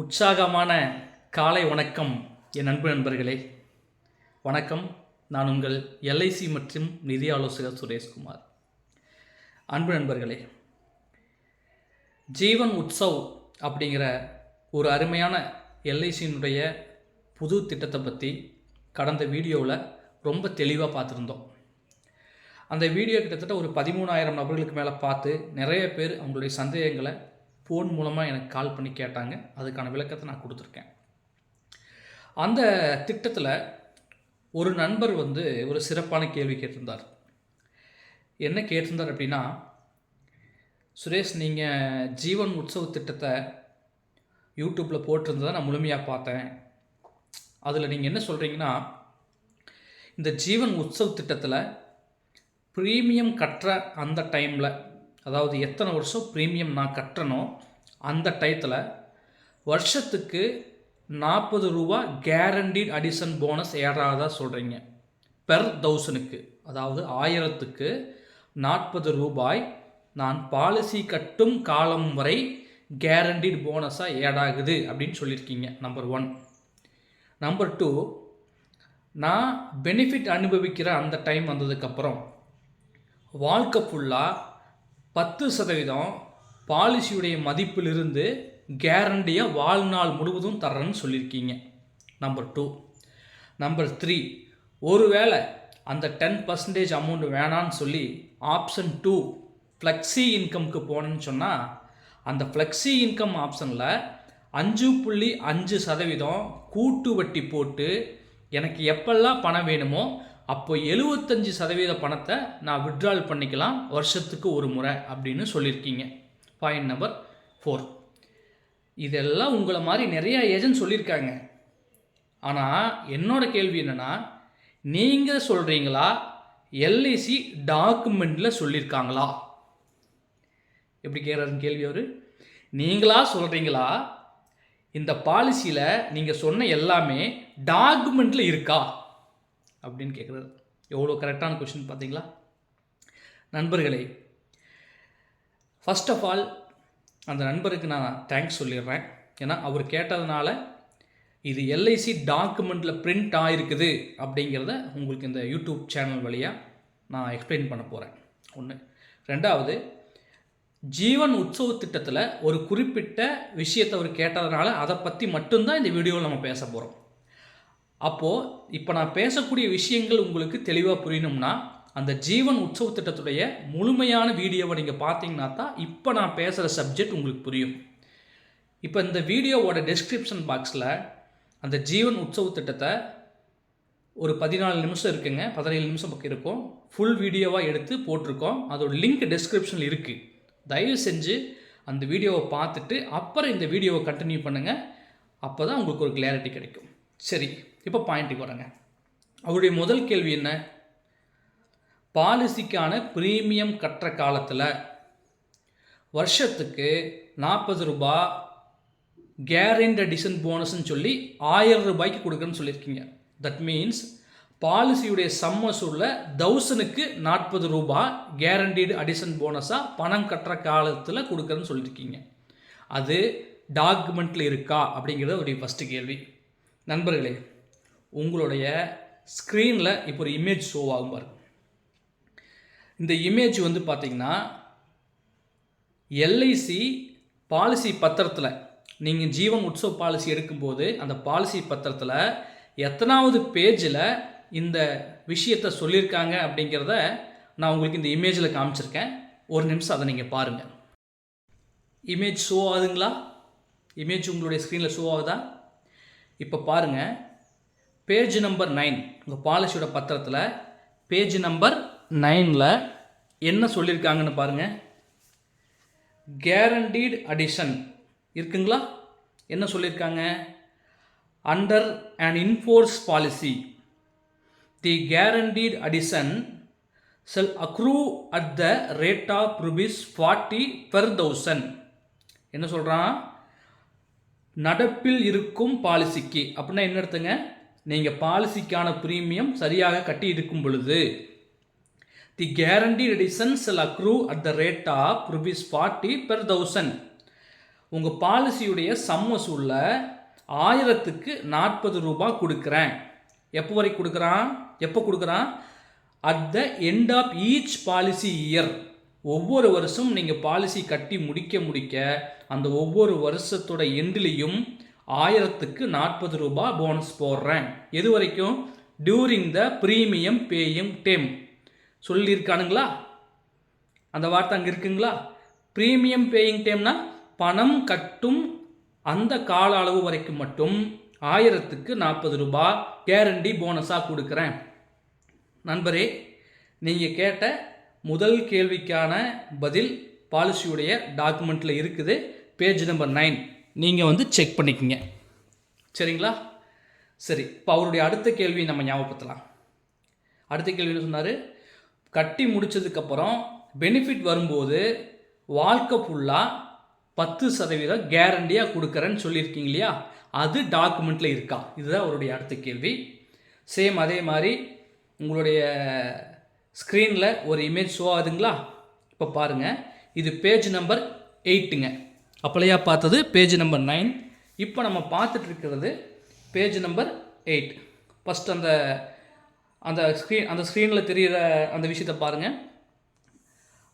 உற்சாகமான காலை வணக்கம் என் அன்பு நண்பர்களே. வணக்கம் நான் உங்கள் எல்ஐசி மற்றும் நிதி ஆலோசகர் சுரேஷ்குமார். அன்பு நண்பர்களே ஜீவன் உற்சவ் அப்படிங்கிற ஒரு அருமையான எல்ஐசியினுடைய புது திட்டத்தை பற்றி கடந்த வீடியோவில் ரொம்ப தெளிவாக பார்த்துருந்தோம். அந்த வீடியோ கிட்டத்தட்ட ஒரு பதிமூணாயிரம் நபர்களுக்கு மேலே பார்த்து நிறைய பேர் அவங்களுடைய சந்தேகங்களை ஃபோன் மூலமாக எனக்கு கால் பண்ணி கேட்டாங்க. அதுக்கான விளக்கத்தை நான் கொடுத்துருக்கேன். அந்த திட்டத்தில் ஒரு நண்பர் வந்து ஒரு சிறப்பான கேள்வி கேட்டிருந்தார். என்ன கேட்டிருந்தார் அப்படின்னா சுரேஷ் நீங்கள் ஜீவன் உற்சவ திட்டத்தை யூடியூப்பில் போட்டிருந்ததை நான் முழுமையாக பார்த்தேன். அதில் நீங்கள் என்ன சொல்கிறீங்கன்னா இந்த ஜீவன் உற்சவ் திட்டத்தில் ப்ரீமியம் கட்டுற அந்த டைமில் அதாவது எத்தனை வருஷம் ப்ரீமியம் நான் கட்டுறனோ அந்த டயத்தில் வருஷத்துக்கு நாற்பது ரூபா கேரண்டீட் அடிஷன் போனஸ் ஏறாதா சொல்கிறீங்க பெர் தௌசனுக்கு அதாவது ஆயிரத்துக்கு நாற்பது ரூபாய் நான் பாலிசி கட்டும் காலம் வரை கேரண்டீட் போனஸாக ஏடாகுது அப்படின்னு சொல்லியிருக்கீங்க நம்பர் ஒன் நம்பர் டூ நான் பெனிஃபிட் அனுபவிக்கிற அந்த டைம் வந்ததுக்கப்புறம் வாழ்க்கை ஃபுல்லாக பத்து சதவீதம் பாலிசியுடைய மதிப்பிலிருந்து கேரண்டியாக வாழ்நாள் முழுவதும் தர்றேன்னு சொல்லியிருக்கீங்க. நம்பர் டூ நம்பர் த்ரீ ஒருவேளை அந்த டென் பர்சன்டேஜ் அமௌண்ட் வேணான்னு சொல்லி ஆப்ஷன் டூ ஃப்ளெக்ஸி இன்கம்க்கு போனேன்னு சொன்னால் அந்த ஃப்ளெக்ஸி இன்கம் ஆப்ஷனில் அஞ்சு புள்ளி அஞ்சு சதவீதம் கூட்டு வட்டி போட்டு எனக்கு எப்பெல்லாம் பணம் வேணுமோ அப்போ எழுபத்தஞ்சி சதவீத பணத்தை நான் விட்ரால் பண்ணிக்கலாம். வருஷத்துக்கு ஒரு முறை அப்படின்னு சொல்லியிருக்கீங்க. பாயிண்ட் நம்பர் ஃபோர் இதெல்லாம் உங்களை மாதிரி நிறையா ஏஜென்ட் சொல்லியிருக்காங்க. ஆனால் என்னோட கேள்வி என்னென்னா நீங்கள் சொல்கிறீங்களா எல்ஐசி டாக்குமெண்ட்டில் சொல்லியிருக்காங்களா? எப்படி கேட்குறாருன்னு கேள்வி அவர். நீங்களா சொல்கிறீங்களா இந்த பாலிசியில் நீங்கள் சொன்ன எல்லாமே டாக்குமெண்ட்டில் இருக்கா? அப்படின்னு கேட்குறாரு எவ்வளோ கரெக்டான கொஷின் பார்த்தீங்களா? நண்பர்களே ஃபஸ்ட் ஆஃப் ஆல் அந்த நண்பருக்கு நான் தேங்க்ஸ் சொல்லிடுறேன். ஏன்னா அவர் கேட்டதுனால இது எல்ஐசி டாக்குமெண்ட்டில் பிரிண்ட் ஆகிருக்குது அப்படிங்கிறத உங்களுக்கு இந்த யூடியூப் சேனல் வழியாக நான் எக்ஸ்பிளைன் பண்ண போகிறேன் ஒன்று ரெண்டாவது ஜீவன் உற்சவ திட்டத்தில் ஒரு குறிப்பிட்ட விஷயத்தை அவர் கேட்டதுனால அதை பற்றி மட்டும்தான் இந்த வீடியோவில் நம்ம பேச போகிறோம் அப்போது இப்போ நான் பேசக்கூடிய விஷயங்கள் உங்களுக்கு தெளிவாக புரியணும்னா அந்த ஜீவன் உற்சவ திட்டத்துடைய முழுமையான வீடியோவை நீங்கள் பார்த்தீங்கன்னா தான் இப்போ நான் பேசுகிற சப்ஜெக்ட் உங்களுக்கு புரியும். இப்போ இந்த வீடியோவோட டிஸ்கிரிப்ஷன் பாக்ஸில் அந்த ஜீவன் உற்சவ திட்டத்தை ஒரு பதினாலு நிமிஷம் இருக்குங்க பதினேழு நிமிஷம் பக்கம் இருக்கும். ஃபுல் வீடியோவாக எடுத்து போட்டிருக்கோம். அதோட லிங்க் டிஸ்கிரிப்ஷனில் இருக்குது தயவு செஞ்சு அந்த வீடியோவை பார்த்துட்டு அப்புறம் இந்த வீடியோவை கண்டினியூ பண்ணுங்கள் அப்போ தான் உங்களுக்கு ஒரு கிளாரிட்டி கிடைக்கும். சரி. இப்போ பாயிண்ட்டுக்கு வரேங்க அவருடைய முதல் கேள்வி என்ன? பாலிசிக்கான ப்ரீமியம் கட்டுற காலத்தில் வருஷத்துக்கு நாற்பது ரூபா கேரண்ட் அடிஷன் போனஸ்ன்னு சொல்லி ஆயிரம் ரூபாய்க்கு கொடுக்குறேன்னு சொல்லியிருக்கீங்க. தட் மீன்ஸ் பாலிசியுடைய சம்மசூரில் தௌசனுக்கு நாற்பது ரூபா கேரண்டீடு அடிஷன் போனஸாக பணம் கட்டுற காலத்தில் கொடுக்குறேன்னு சொல்லியிருக்கீங்க. அது டாக்குமெண்ட்டில் இருக்கா அப்படிங்கிறது ஒரு ஃபஸ்ட்டு கேள்வி. நண்பர்களே உங்களுடைய ஸ்க்ரீனில் இப்போ ஒரு இமேஜ் ஷோ ஆகும் பாருங்க. இந்த இமேஜ் வந்து பார்த்திங்கன்னா எல்ஐசி பாலிசி பத்திரத்தில் நீங்கள் ஜீவன் உற்சவ் பாலிசி எடுக்கும்போது அந்த பாலிசி பத்திரத்தில் எத்தனாவது பேஜில் இந்த விஷயத்தை சொல்லியிருக்காங்க அப்படிங்கிறத நான் உங்களுக்கு இந்த இமேஜில் காமிச்சிருக்கேன். ஒரு நிமிஷம் அதை நீங்கள் பாருங்கள் இமேஜ் ஷோ ஆகுதுங்களா? இமேஜ் உங்களுடைய ஸ்க்ரீனில் ஷோ ஆகுதா? இப்போ பாருங்கள் பேஜ் நம்பர் நைன் உங்கள் பாலிசியோட பத்திரத்தில் பேஜ் நம்பர் நைனில் என்ன சொல்லியிருக்காங்கன்னு பாருங்கள் கேரண்டீட் அடிஷன் இருக்குங்களா? என்ன சொல்லியிருக்காங்க under and in force policy the guaranteed addition shall accrue at the rate of rupees forty per thousand என்ன சொல்கிறான் நடப்பில் இருக்கும் பாலிசிக்கு அப்படின்னா என்ன எடுத்துங்க? நீங்கள் பாலிசிக்கான ப்ரீமியம் சரியாக கட்டி இருக்கும் பொழுது the guarantee additions accrue at the rate of rupees forty per thousand உங்கள் பாலிசியுடைய சம்மசூலில் ஆயிரத்துக்கு நாற்பது ரூபாய் கொடுக்குறேன். எப்போ வரைக்கும் கொடுக்குறான்? எப்போ கொடுக்குறான்? At the end of each policy year ஒவ்வொரு வருஷம் நீங்கள் பாலிசி கட்டி முடிக்க முடிக்க அந்த ஒவ்வொரு வருஷத்தோட எண்ட்லேயும் ஆயிரத்துக்கு நாற்பது ரூபாய் போனஸ் போடுறேன். எது வரைக்கும்? During the premium paying term சொல்லியிருக்கானுங்களா? அந்த வார்த்தை அங்கே இருக்குங்களா? ப்ரீமியம் பேயிங் டேம்னா பணம் கட்டும் அந்த கால அளவு வரைக்கும் மட்டும் ஆயிரத்துக்கு நாற்பது ரூபாய் கேரண்டி போனஸாக கொடுக்குறேன். நண்பரே நீங்கள் கேட்ட முதல் கேள்விக்கான பதில் பாலிசியுடைய டாக்குமெண்ட்டில் இருக்குது பேஜ் நம்பர் நைன் நீங்கள் வந்து செக் பண்ணிக்கங்க. சரிங்களா? சரி இப்போ அவருடைய அடுத்த கேள்வியை நம்ம ஞாபகப்படுத்தலாம். அடுத்த கேள்வின்னு சொன்னார்? கட்டி முடிச்சதுக்கப்புறம் பெனிஃபிட் வரும்போது வாழ்க்கை ஃபுல்லாக பத்து சதவீதம் கேரண்டியாக கொடுக்குறேன்னு சொல்லியிருக்கீங்க இல்லையா? அது டாக்குமெண்ட்டில் இருக்கா? இதுதான் அவருடைய அடுத்த கேள்வி. சேம் அதே மாதிரி உங்களுடைய ஸ்க்ரீனில் ஒரு இமேஜ் ஷோ ஆகுதுங்களா? இப்போ பாருங்கள் இது பேஜ் நம்பர் எயிட்டுங்க அப்பளையா பார்த்தது பேஜ் நம்பர் நைன் இப்போ நம்ம பார்த்துட்டு இருக்கிறது பேஜ் நம்பர் எயிட் ஃபஸ்ட் அந்த அந்த ஸ்க்ரீன் அந்த ஸ்க்ரீனில் தெரிகிற அந்த விஷயத்தை பாருங்கள்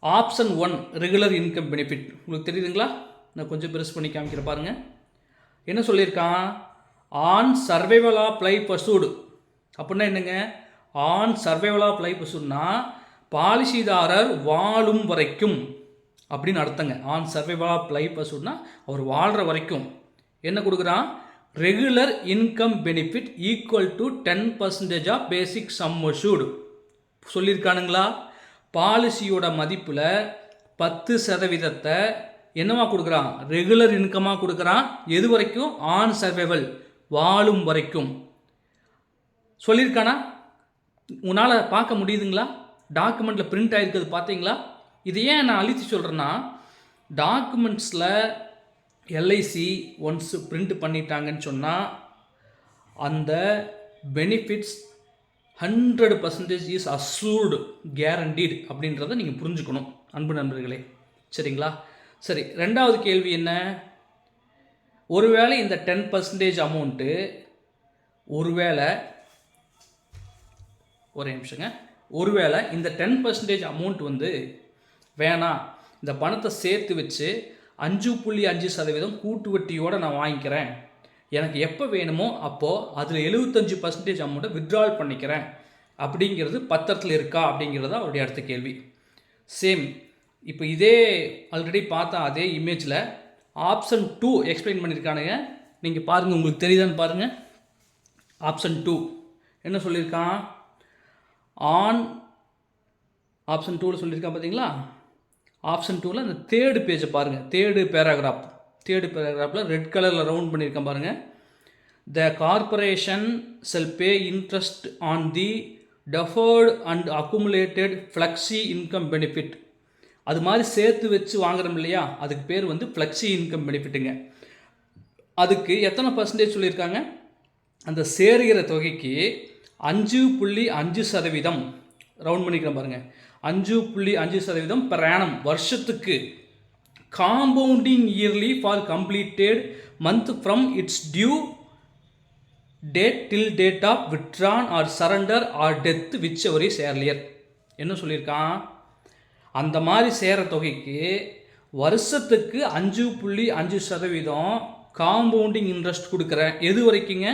option one regular income benefit உங்களுக்கு தெரியுதுங்களா? நான் கொஞ்சம் பெருசு பண்ணி காமிக்கிற பாருங்கள் என்ன சொல்லியிருக்கான்? On survival of life assured அப்படின்னா என்னங்க? ஆன் சர்வைவல் ஆஃப் லைஃப் பர்சூட்னா பாலிசிதாரர் வாழும் வரைக்கும் அப்படின்னு அர்த்தங்க. ஆன் சர்வைவல் ஆஃப் லைஃப் பர்சூட்னா அவர் வாழ்கிற வரைக்கும் என்ன கொடுக்குறான்? Regular income benefit equal to ten percentage of basic sum assured சொல்லியிருக்கானுங்களா? பாலிசியோட மதிப்பில் பத்து சதவீதத்தை என்னவா கொடுக்குறான்? ரெகுலர் இன்கமாக கொடுக்குறான். எது வரைக்கும்? ஆன் சர்வைவல் வாழும் வரைக்கும். சொல்லியிருக்கானா? உன்னால் பார்க்க முடியுதுங்களா? டாக்குமெண்ட்டில் பிரிண்ட் ஆகிருக்கிறது பார்த்தீங்களா? இது ஏன் நான் அழித்து சொல்கிறேன்னா டாக்குமெண்ட்ஸில் எல்ஐசி ஒன்ஸ் பிரிண்ட் பண்ணிட்டாங்கன்னு சொன்னால் அந்த benefits hundred percentage is assured guaranteed அப்படின்றத நீங்கள் புரிஞ்சுக்கணும் அன்பு நண்பர்களே. சரிங்களா? சரி ரெண்டாவது கேள்வி என்ன? ஒருவேளை இந்த டென் பர்சன்டேஜ் அமௌண்ட்டு ஒருவேளை ஒரே நிமிஷங்க. ஒருவேளை இந்த டென் பர்சன்டேஜ் அமௌண்ட் வந்து வேணாம் இந்த பணத்தை சேர்த்து வச்சு அஞ்சு புள்ளி அஞ்சு சதவீதம் கூட்டு வட்டியோடு நான் வாங்கிக்கிறேன். எனக்கு எப்போ வேணுமோ அப்போது அதில் எழுபத்தஞ்சு பர்சன்டேஜ் அமௌண்ட்டை வித்ட்ரால் பண்ணிக்கிறேன். அப்படிங்கிறது பத்திரத்தில் இருக்கா அப்படிங்கிறது தான் அவருடைய அடுத்த கேள்வி. சேம் இப்போ இதே ஆல்ரெடி பார்த்தா அதே இமேஜில் ஆப்ஷன் டூ எக்ஸ்பிளைன் பண்ணியிருக்கானுங்க நீங்கள் பாருங்கள் உங்களுக்கு தெரியுதான்னு பாருங்கள் ஆப்ஷன் டூ என்ன சொல்லியிருக்கான்? ஆன் ஆப்ஷன் டூவில் சொல்லியிருக்கான் பார்த்தீங்களா ஆப்ஷன் டூவில் அந்த தேர்டு பேஜை பாருங்கள் தேர்டு பேராகிராஃப் தேர்டு பேராகிராஃபில் ரெட் கலரில் ரவுண்ட் பண்ணியிருக்கேன் பாருங்கள் the corporation shall pay interest on the deferred and accumulated flexi income benefit அது மாதிரி சேர்த்து வச்சு வாங்குறோம் இல்லையா? அதுக்கு பேர் வந்து ஃப்ளெக்ஸி இன்கம் பெனிஃபிட்டுங்க அதுக்கு எத்தனை பர்சன்டேஜ் சொல்லியிருக்காங்க? அந்த சேருகிற தொகைக்கு அஞ்சு புள்ளி அஞ்சு சதவீதம். ரவுண்ட் பண்ணிக்கிறேன் பாருங்கள் அஞ்சு புள்ளி அஞ்சு சதவீதம் பிரயாணம் வருஷத்துக்கு. Compounding yearly for completed month from its due date till date of withdrawal or surrender or death whichever earlier என்ன சொல்லியிருக்கான்? அந்த மாதிரி சேர தொகைக்கு வருஷத்துக்கு அஞ்சு புள்ளி அஞ்சு சதவீதம் காம்பவுண்டிங் இன்ட்ரெஸ்ட் கொடுக்குறேன். எது வரைக்குங்க?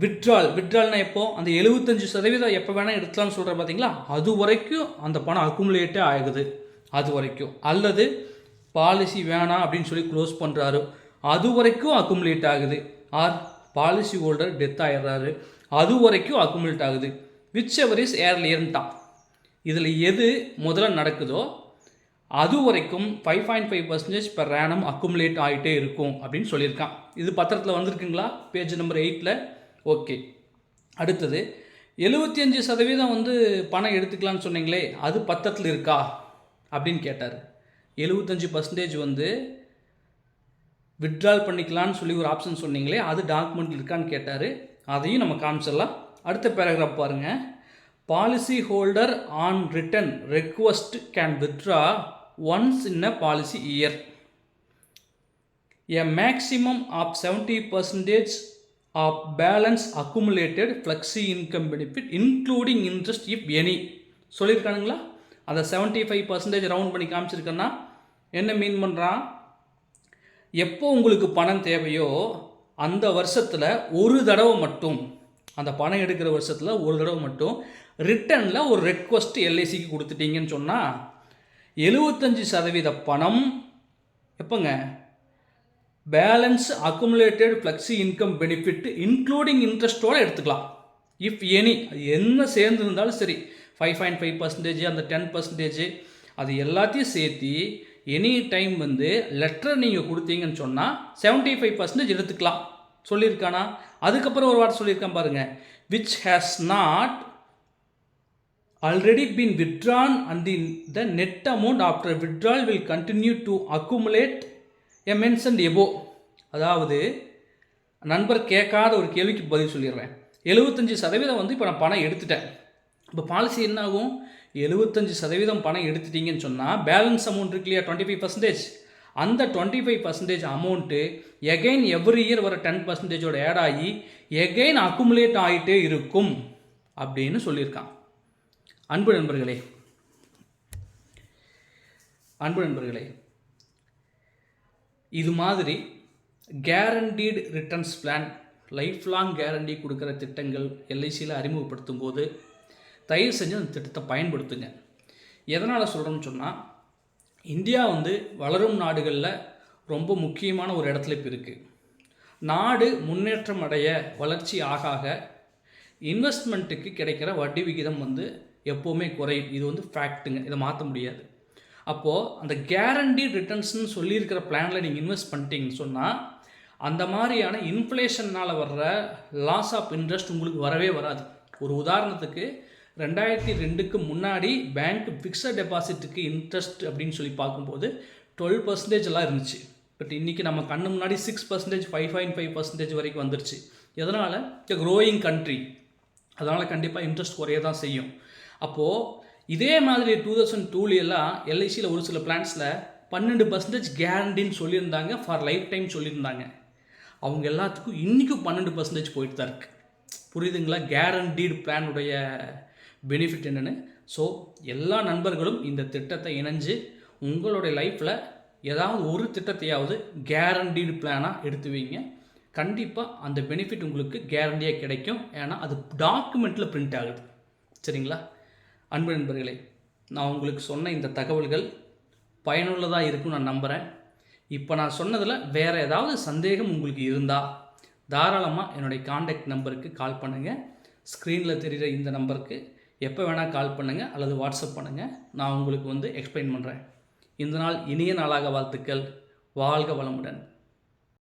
விட்ரால் விட்ரால்னா எப்போ? அந்த எழுபத்தஞ்சு சதவீதம் எப்போ வேணால் எடுக்கலாம்னு சொல்கிற பார்த்தீங்களா அது வரைக்கும் அந்த பணம் அக்குமுலேட்டே ஆகுது. அது வரைக்கும். அல்லது பாலிசி வேணாம் அப்படின்னு சொல்லி க்ளோஸ் பண்ணுறாரு அது வரைக்கும் அக்குமுலேட் ஆகுது. ஆர் பாலிசி ஹோல்டர் டெத் ஆயிடுறாரு. அது வரைக்கும் அக்குமுலேட் ஆகுது. விச் எவர் இஸ் ஏர்லியர்ன்ட்டான் இதில் எது முதல்ல நடக்குதோ அது வரைக்கும் five point five percentage per annum accumulate ஆகிட்டே இருக்கும் அப்படின்னு சொல்லியிருக்கான். இது பத்திரத்தில் வந்திருக்குங்களா? பேஜ் நம்பர் எயிட்டில் ஓகே. அடுத்தது எழுபத்தி அஞ்சு சதவீதம் வந்து பணம் எடுத்துக்கலாம்னு சொன்னீங்களே அது பத்தத்தில் இருக்கா? அப்படின்னு கேட்டார். எழுபத்தஞ்சு பர்சன்டேஜ் வந்து விட்ரால் பண்ணிக்கலாம்னு சொல்லி ஒரு ஆப்ஷன் சொன்னீங்களே அது டாக்குமெண்ட் இருக்கான்னு கேட்டார். அதையும் நம்ம காமிச்சிடலாம். அடுத்த பேராகிராஃப் பாருங்கள் policy holder on written request can withdraw once in a policy year a maximum of seventy percentage of balance accumulated flexi income benefit including interest if any. சொல்லியிருக்கானுங்களா அந்த 75% ஃபைவ் பர்சன்டேஜ் ரவுண்ட் பண்ணி காமிச்சிருக்கேன்னா என்ன மீன் பண்ணுறான் எப்போ உங்களுக்கு பணம் தேவையோ அந்த வருஷத்தில் ஒரு தடவை மட்டும் அந்த பணம் எடுக்கிற வருஷத்தில் ஒரு தடவை மட்டும் ரிட்டனில் ஒரு ரெக்வஸ்ட் எல்ஐசிக்கு கொடுத்துட்டீங்கன்னு சொன்னால் எழுபத்தஞ்சி சதவீத பணம் எப்போங்க? Balance accumulated flexi income benefit including இன்ட்ரெஸ்ட்டோடு எடுத்துக்கலாம். இஃப் எனி அது என்ன சேர்ந்து இருந்தாலும் சரி ஃபைவ் பாயிண்ட் ஃபைவ் பர்சன்டேஜ் அந்த டென் பர்சன்டேஜ் அது எல்லாத்தையும் சேர்த்து எனி டைம் வந்து லெட்டர் நீங்கள் கொடுத்தீங்கன்னு சொன்னால் செவன்ட்டி ஃபைவ் பர்சன்டேஜ் எடுத்துக்கலாம். சொல்லியிருக்கானா? அதுக்கப்புறம் ஒரு வார்த்தை சொல்லியிருக்கான் பாருங்கள் which has not already been withdrawn and in the net amount after withdrawal will continue to accumulate a mentioned above அதாவது நண்பர் கேட்காத ஒரு கேள்விக்கு பதில் சொல்லிடுறேன். எழுபத்தஞ்சி சதவீதம் வந்து இப்போ நான் பணம் எடுத்துட்டேன். இப்போ பாலிசி என்ன ஆகும் எழுபத்தஞ்சி சதவீதம் பணம் எடுத்துட்டீங்கன்னு சொன்னால் பேலன்ஸ் அமௌண்ட் இருக்கு இல்லையா? டுவெண்ட்டி ஃபைவ் பர்சன்டேஜ் அந்த twenty five percentage amount again every year வர டென் பர்சன்டேஜோட ஆட் ஆகி எகைன் அக்குமுலேட் ஆகிட்டே இருக்கும் அப்படின்னு சொல்லியிருக்கான். அன்பு நண்பர்களே. அன்பு நண்பர்களே இது மாதிரி guaranteed returns plan life long guarantee கொடுக்குற திட்டங்கள் எல்ஐசியில் அறிமுகப்படுத்தும் போது தயவு செஞ்சு அந்த திட்டத்தை பயன்படுத்துங்க. எதனால் சொல்கிறோம்னு சொன்னால் இந்தியா வந்து வளரும் நாடுகளில் ரொம்ப முக்கியமான ஒரு இடத்துல இப்போ இருக்குது நாடு முன்னேற்றம் அடைய வளர்ச்சி ஆக ஆக இன்வெஸ்ட்மெண்ட்டுக்கு கிடைக்கிற வட்டி விகிதம் வந்து எப்போவுமே குறையும். இது வந்து ஃபேக்ட்டுங்க இதை மாற்ற முடியாது. அப்போது அந்த கேரண்டி ரிட்டர்ன்ஸ்னு சொல்லியிருக்கிற பிளானில் நீங்கள் இன்வெஸ்ட் பண்ணிட்டீங்கன்னு சொன்னால் அந்த மாதிரியான இன்ஃப்ளேஷன்னால் வர்ற லாஸ் ஆஃப் இன்ட்ரெஸ்ட் உங்களுக்கு வரவே வராது. ஒரு உதாரணத்துக்கு ரெண்டாயிரத்தி ரெண்டுக்கு முன்னாடி பேங்க் ஃபிக்ஸட் டெபாசிட்டுக்கு இன்ட்ரெஸ்ட் அப்படின்னு சொல்லி பார்க்கும்போது டுவெல் பர்சன்டேஜ் எல்லாம் இருந்துச்சு. பட் இன்றைக்கி நம்ம கண்ணு முன்னாடி six percentage five point five percentage வரைக்கும் வந்துருச்சு. எதனால்? க்ரோயிங் கண்ட்ரி அதனால் கண்டிப்பாக இன்ட்ரெஸ்ட் குறைய தான் செய்யும். அப்போது இதே மாதிரி டூ தௌசண்ட் டூலையெல்லாம் எல்ஐசியில் ஒரு சில பிளான்ஸில் பன்னெண்டு பர்சன்டேஜ் கேரண்டின்னு சொல்லியிருந்தாங்க ஃபார் லைஃப் டைம் சொல்லியிருந்தாங்க. அவங்க எல்லாத்துக்கும் இன்றைக்கும் பன்னெண்டு பர்சன்டேஜ் போயிட்டு தான் இருக்குது புரியுதுங்களா? கேரண்டீடு பிளானுடைய பெனிஃபிட் என்னென்னு? ஸோ எல்லா நண்பர்களும் இந்த திட்டத்தை இணைஞ்சு உங்களுடைய லைஃப்பில் ஏதாவது ஒரு திட்டத்தையாவது கேரண்டீடு பிளானாக எடுத்து வைங்க. கண்டிப்பாக அந்த பெனிஃபிட் உங்களுக்கு கேரண்டியாக கிடைக்கும். ஏன்னா அது டாக்குமெண்ட்டில் பிரிண்ட் ஆகுது. சரிங்களா? அன்பு நண்பர்களே நான் உங்களுக்கு சொன்ன இந்த தகவல்கள் பயனுள்ளதாக இருக்கும்னு நான் நம்புகிறேன் இப்போ நான் சொன்னதில் வேறு ஏதாவது சந்தேகம் உங்களுக்கு இருந்தால் தாராளமாக என்னுடைய காண்டாக்ட் நம்பருக்கு கால் பண்ணுங்கள் ஸ்க்ரீனில் தெரிகிற இந்த நம்பருக்கு எப்போ வேணால் கால் பண்ணுங்கள் அல்லது வாட்ஸ்அப் பண்ணுங்கள் நான் உங்களுக்கு வந்து எக்ஸ்பிளைன் பண்ணுறேன் இந்த நாள் இனிய நாளாக வாழ்த்துக்கள். வாழ்க வளமுடன்.